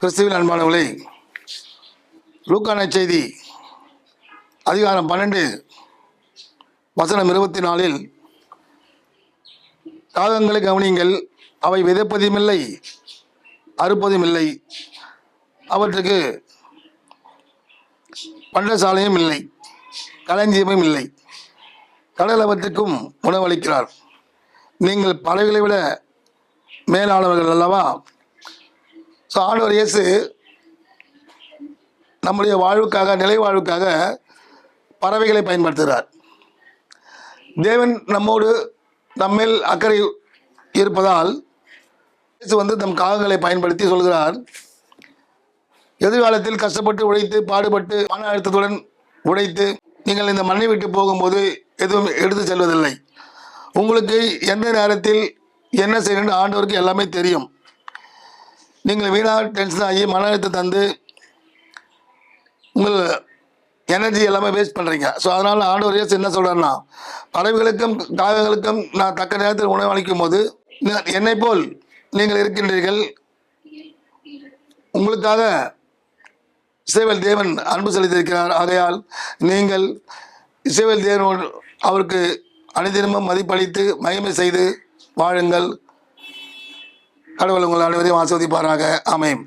கிறிஸ்துவின் அன்பானவர்களே லூக்கான செய்தி அதிகாரம் பன்னெண்டு வசனம் இருபத்தி நாலில் காகங்களை கவனியுங்கள் அவை விதைப்பதுமில்லை அறுப்பதுமில்லை அவற்றுக்கு பண்டசாலையும் இல்லை களஞ்சியமும் இல்லை. கடல் அவற்றுக்கும் உணவளிக்கிறார். நீங்கள் பறவைகளை விட மேலானவர்கள் அல்லவா? ஸோ ஆண்டவர் இயேசு நம்முடைய வாழ்வுக்காக நிலை வாழ்வுக்காக பறவைகளை பயன்படுத்துகிறார். தேவன் நம்மோடு நம்மேல் அக்கறை இருப்பதால் இயேசு வந்து தம் காகங்களை பயன்படுத்தி சொல்கிறார். எதிர்காலத்தில் கஷ்டப்பட்டு உழைத்து பாடுபட்டு மன அழுத்தத்துடன் உழைத்து நீங்கள் இந்த மண்ணை விட்டு போகும்போது எதுவும் எடுத்து செல்வதில்லை. உங்களுக்கு எந்த நேரத்தில் என்ன செய்யணும்னு ஆண்டவருக்கு எல்லாமே தெரியும். நீங்கள் வீணாக டென்ஷன் ஆகி மன அழுத்தம் தந்து உங்கள் எனர்ஜி எல்லாமே வேஸ்ட் பண்ணுறீங்க ஸோ அதனால் ஆண்டவர் இயேசு என்ன சொல்கிறாருன்னா பறவைகளுக்கும் காகங்களுக்கும் நான் தக்க நேரத்தில் உணவு அளிக்கும் போது என்னை போல் நீங்கள் இருக்கின்றீர்கள். உங்களுக்காக இசைவேல் தேவன் அன்பு செலுத்தியிருக்கிறார். ஆகையால் நீங்கள் இசைவேல் தேவன் அவருக்கு அனைத்தினமும் மதிப்பளித்து மகிமை செய்து வாழுங்கள். கடவுள் உங்கள் அனைவரையும் ஆஸ்வதிப்பாராக அமையும்